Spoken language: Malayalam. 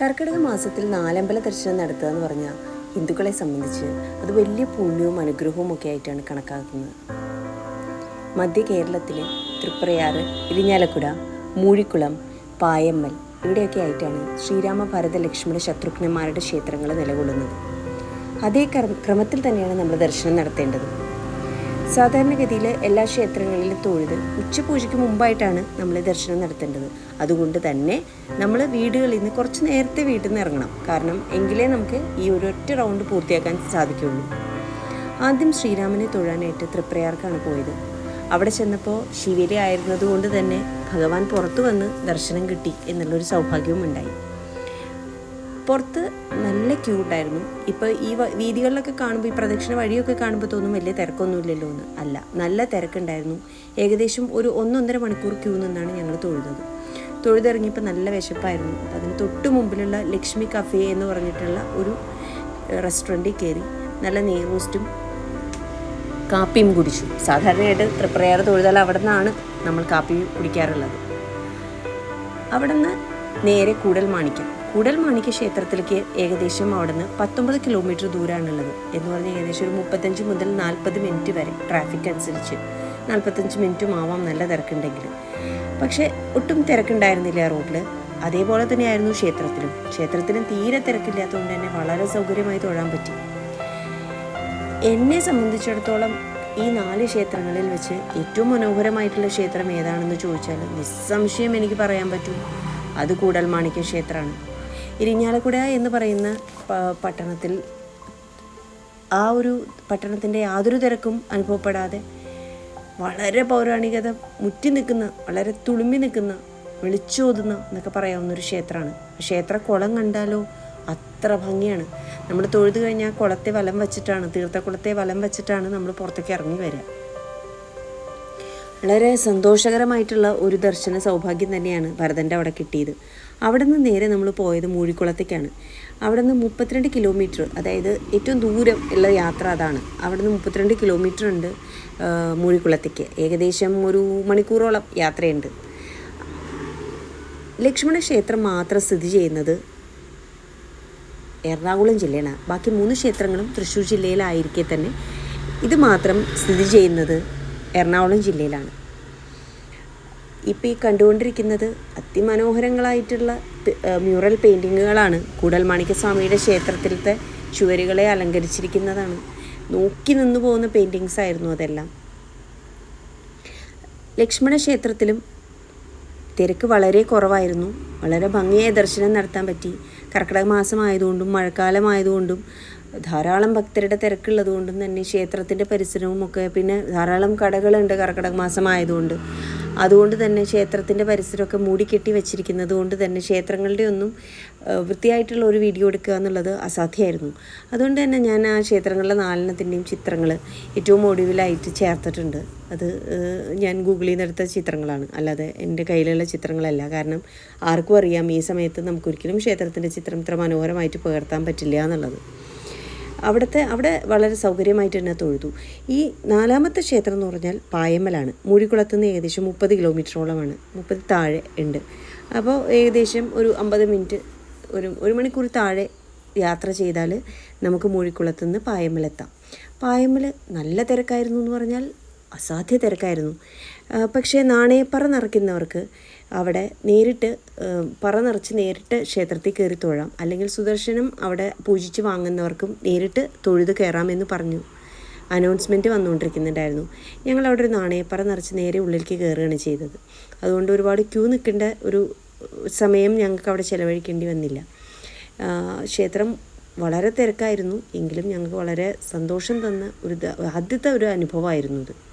കർക്കിടക മാസത്തിൽ നാലമ്പല ദർശനം നടത്തുക എന്ന് പറഞ്ഞാൽ ഹിന്ദുക്കളെ സംബന്ധിച്ച് അത് വലിയ പുണ്യവും അനുഗ്രഹവും ഒക്കെ ആയിട്ടാണ് കണക്കാക്കുന്നത്. മധ്യ കേരളത്തിലെ തൃപ്രയാറ് ഇരിഞ്ഞാലക്കുട മൂഴിക്കുളം പായമ്മൽ ഇവിടെയൊക്കെ ആയിട്ടാണ് ശ്രീരാമ ഭരത ലക്ഷ്മണ ശത്രുഘ്നന്മാരുടെ ക്ഷേത്രങ്ങൾ നിലകൊള്ളുന്നത്. അതേ ക്രമ- ക്രമത്തിൽ തന്നെയാണ് നമ്മൾ ദർശനം നടത്തേണ്ടത്. സാധാരണഗതിയിൽ എല്ലാ ക്ഷേത്രങ്ങളിലും തൊഴുത് ഉച്ചപൂജയ്ക്ക് മുമ്പായിട്ടാണ് നമ്മൾ ദർശനം നടത്തേണ്ടത്. അതുകൊണ്ട് തന്നെ നമ്മൾ വീടുകളിൽ നിന്ന് കുറച്ച് നേരത്തെ വീട്ടിൽ നിന്ന് ഇറങ്ങണം. കാരണം എങ്കിലേ നമുക്ക് ഈ ഒരൊറ്റ റൗണ്ട് പൂർത്തിയാക്കാൻ സാധിക്കുള്ളൂ. ആദ്യം ശ്രീരാമനെ തൊഴാനായിട്ട് തൃപ്രയാർക്കാണ് പോയത്. അവിടെ ചെന്നപ്പോൾ ശിവരി ആയിരുന്നതുകൊണ്ട് തന്നെ ഭഗവാൻ പുറത്തു വന്ന് ദർശനം കിട്ടി എന്നുള്ളൊരു സൗഭാഗ്യവും ഉണ്ടായി. പുറത്ത് നല്ല ക്യൂ ഉണ്ടായിരുന്നു ഇപ്പോൾ ഈ വീതികളിലൊക്കെ കാണുമ്പോൾ ഈ പ്രദക്ഷിണ വഴിയൊക്കെ കാണുമ്പോൾ തോന്നും വലിയ തിരക്കൊന്നുമില്ലല്ലോ എന്ന്. അല്ല നല്ല തിരക്കുണ്ടായിരുന്നു. ഏകദേശം ഒരു ഒന്നൊന്നര മണിക്കൂർ ക്യൂ നിന്നാണ് ഞങ്ങൾ തൊഴുതത്. തൊഴുതിറങ്ങിയപ്പോൾ നല്ല വിശപ്പായിരുന്നു. അപ്പോൾ അതിന് തൊട്ട് മുമ്പിലുള്ള ലക്ഷ്മി കഫേ എന്ന് പറഞ്ഞിട്ടുള്ള ഒരു റെസ്റ്റോറന്റിൽ കയറി നല്ല നെയ്റോസ്റ്റും കാപ്പിയും കുടിച്ചു. സാധാരണയായിട്ട് തൃപ്രയാർ തൊഴുതാൽ അവിടെ നിന്നാണ് നമ്മൾ കാപ്പി കുടിക്കാറുള്ളത്. അവിടെ നിന്ന് നേരെ കൂടൽ മാണിക്യം. കൂടൽ മാണിക്യ ക്ഷേത്രത്തിലേക്ക് ഏകദേശം അവിടെ നിന്ന് പത്തൊമ്പത് കിലോമീറ്റർ ദൂരമാണുള്ളത് എന്ന് പറഞ്ഞാൽ ഏകദേശം ഒരു മുപ്പത്തഞ്ച് മുതൽ നാൽപ്പത് മിനിറ്റ് വരെ ട്രാഫിക് അനുസരിച്ച്. നാൽപ്പത്തഞ്ച് മിനിറ്റും ആവാം നല്ല തിരക്കുണ്ടെങ്കിൽ. പക്ഷേ ഒട്ടും തിരക്കുണ്ടായിരുന്നില്ല റോഡിൽ അതേപോലെ തന്നെയായിരുന്നു ക്ഷേത്രത്തിലും. ക്ഷേത്രത്തിലും തീരെ തിരക്കില്ലാത്തതുകൊണ്ട് തന്നെ വളരെ സൗകര്യമായി തൊഴാൻ പറ്റി. എന്നെ സംബന്ധിച്ചിടത്തോളം ഈ നാല് ക്ഷേത്രങ്ങളിൽ വെച്ച് ഏറ്റവും മനോഹരമായിട്ടുള്ള ക്ഷേത്രം ഏതാണെന്ന് ചോദിച്ചാൽ നിസ്സംശയം എനിക്ക് പറയാൻ പറ്റും. അത് കൂടൽ മാണിക്യ ക്ഷേത്രമാണ്. ഇരിഞ്ഞാലക്കുട എന്ന് പറയുന്ന പട്ടണത്തിൽ ആ ഒരു പട്ടണത്തിന്റെ യാതൊരു തിരക്കും അനുഭവപ്പെടാതെ വളരെ പൗരാണികത മുറ്റി നിൽക്കുന്ന വളരെ തുളുമ്പി നിൽക്കുന്ന വിളിച്ചോതുന്ന എന്നൊക്കെ പറയാവുന്ന ഒരു ക്ഷേത്രമാണ്. ക്ഷേത്ര കുളം കണ്ടാലോ അത്ര ഭംഗിയാണ്. നമ്മൾ തൊഴുതു കഴിഞ്ഞാൽ കുളത്തെ വലം വെച്ചിട്ടാണ് തീർത്ഥക്കുളത്തെ വലം വെച്ചിട്ടാണ് നമ്മൾ പുറത്തേക്ക് ഇറങ്ങി വരിക. വളരെ സന്തോഷകരമായിട്ടുള്ള ഒരു ദർശന സൗഭാഗ്യം തന്നെയാണ് ഭരതന്റെ അവിടെ കിട്ടിയത്. അവിടെ നിന്ന് നേരെ നമ്മൾ പോയത് മൂഴിക്കുളത്തേക്കാണ്. അവിടെ നിന്ന് മുപ്പത്തിരണ്ട് കിലോമീറ്റർ അതായത് ഏറ്റവും ദൂരം ഉള്ള യാത്ര അതാണ്. അവിടെ നിന്ന് മുപ്പത്തിരണ്ട് കിലോമീറ്റർ ഉണ്ട് മൂഴിക്കുളത്തേക്ക്. ഏകദേശം ഒരു മണിക്കൂറോളം യാത്രയുണ്ട്. ലക്ഷ്മണ ക്ഷേത്രം മാത്രം സ്ഥിതി ചെയ്യുന്നത് എറണാകുളം ജില്ലയാണ് ബാക്കി മൂന്ന് ക്ഷേത്രങ്ങളും തൃശ്ശൂർ ജില്ലയിലായിരിക്കെ തന്നെ ഇത് മാത്രം സ്ഥിതി ചെയ്യുന്നത് എറണാകുളം ജില്ലയിലാണ്. ഇപ്പോൾ ഈ കണ്ടുകൊണ്ടിരിക്കുന്നത് അതിമനോഹരങ്ങളായിട്ടുള്ള മ്യൂറൽ പെയിന്റിങ്ങുകളാണ് കൂടൽ മാണിക്യസ്വാമിയുടെ ക്ഷേത്രത്തിലത്തെ ചുവരുകളെ അലങ്കരിച്ചിരിക്കുന്നതാണ്. നോക്കി നിന്നു പോകുന്ന പെയിന്റിങ്സ് ആയിരുന്നു അതെല്ലാം. ലക്ഷ്മണ ക്ഷേത്രത്തിലും തിരക്ക് വളരെ കുറവായിരുന്നു. വളരെ ഭംഗിയായ ദർശനം നടത്താൻ പറ്റി. കർക്കിടക മാസമായതുകൊണ്ടും മഴക്കാലമായതുകൊണ്ടും ധാരാളം ഭക്തരുടെ തിരക്കുള്ളത് കൊണ്ടും തന്നെ ക്ഷേത്രത്തിന്റെ പരിസരവും ഒക്കെ പിന്നെ ധാരാളം കടകളുണ്ട് കർക്കിടക മാസമായതുകൊണ്ട്. അതുകൊണ്ട് തന്നെ ക്ഷേത്രത്തിന്റെ പരിസരമൊക്കെ മൂടിക്കെട്ടി വെച്ചിരിക്കുന്നത് കൊണ്ട് തന്നെ ക്ഷേത്രങ്ങളുടെ ഒന്നും വൃത്തിയായിട്ടുള്ള ഒരു വീഡിയോ എടുക്കുക എന്നുള്ളത് അസാധ്യമായിരുന്നു. അതുകൊണ്ട് തന്നെ ഞാൻ ആ ക്ഷേത്രങ്ങളിലെ നാലെണ്ണത്തിന്റെയും ചിത്രങ്ങൾ ഏറ്റവും ഒടുവിലായിട്ട് ചേർത്തിട്ടുണ്ട്. അത് ഞാൻ ഗൂഗിളിൽ നിന്ന് എടുത്ത ചിത്രങ്ങളാണ്. അല്ലാതെ എന്റെ കയ്യിലുള്ള ചിത്രങ്ങളല്ല. കാരണം ആർക്കും അറിയാം ഈ സമയത്ത് നമുക്കൊരിക്കലും ക്ഷേത്രത്തിന്റെ ചിത്രം ഇത്ര മനോഹരമായിട്ട് പകർത്താൻ പറ്റില്ല എന്നുള്ളത്. അവിടുത്തെ അവിടെ വളരെ സൗകര്യമായിട്ട് തന്നെ തൊഴുതു. ഈ നാലാമത്തെ ക്ഷേത്രം എന്ന് പറഞ്ഞാൽ പായമ്മലാണ്. മൂഴിക്കുളത്ത് നിന്ന് ഏകദേശം മുപ്പത് കിലോമീറ്ററോളമാണ്. മുപ്പത് താഴെ ഉണ്ട്. അപ്പോൾ ഏകദേശം ഒരു അമ്പത് മിനിറ്റ് ഒരു ഒരു മണിക്കൂർ താഴെ യാത്ര ചെയ്താൽ നമുക്ക് മൂഴിക്കുളത്ത് നിന്ന് പായമ്മലെത്താം. പായമ്മൽ നല്ല തിരക്കായിരുന്നു എന്ന് പറഞ്ഞാൽ അസാധ്യ തിരക്കായിരുന്നു. പക്ഷേ നാണയപ്പറ നിറയ്ക്കുന്നവർക്ക് അവിടെ നേരിട്ട് പറ നിറച്ച് നേരിട്ട് ക്ഷേത്രത്തിൽ കയറി തൊഴാം. അല്ലെങ്കിൽ സുദർശനം അവിടെ പൂജിച്ച് വാങ്ങുന്നവർക്കും നേരിട്ട് തൊഴുത് കയറാമെന്ന് പറഞ്ഞു അനൗൺസ്മെന്റ് വന്നുകൊണ്ടിരിക്കുന്നുണ്ടായിരുന്നു. ഞങ്ങൾ അവിടെ ഒരു നാണയപ്പറ നിറച്ച് നേരെ ഉള്ളിലേക്ക് കയറുകയാണ് ചെയ്തത്. അതുകൊണ്ട് ഒരുപാട് ക്യൂ നിൽക്കേണ്ട ഒരു സമയം ഞങ്ങൾക്ക് അവിടെ ചിലവഴിക്കേണ്ടി വന്നില്ല. ക്ഷേത്രം വളരെ തിരക്കായിരുന്നു. എങ്കിലും ഞങ്ങൾക്ക് വളരെ സന്തോഷം തന്ന ഒരു ആദ്യത്തെ ഒരു അനുഭവമായിരുന്നു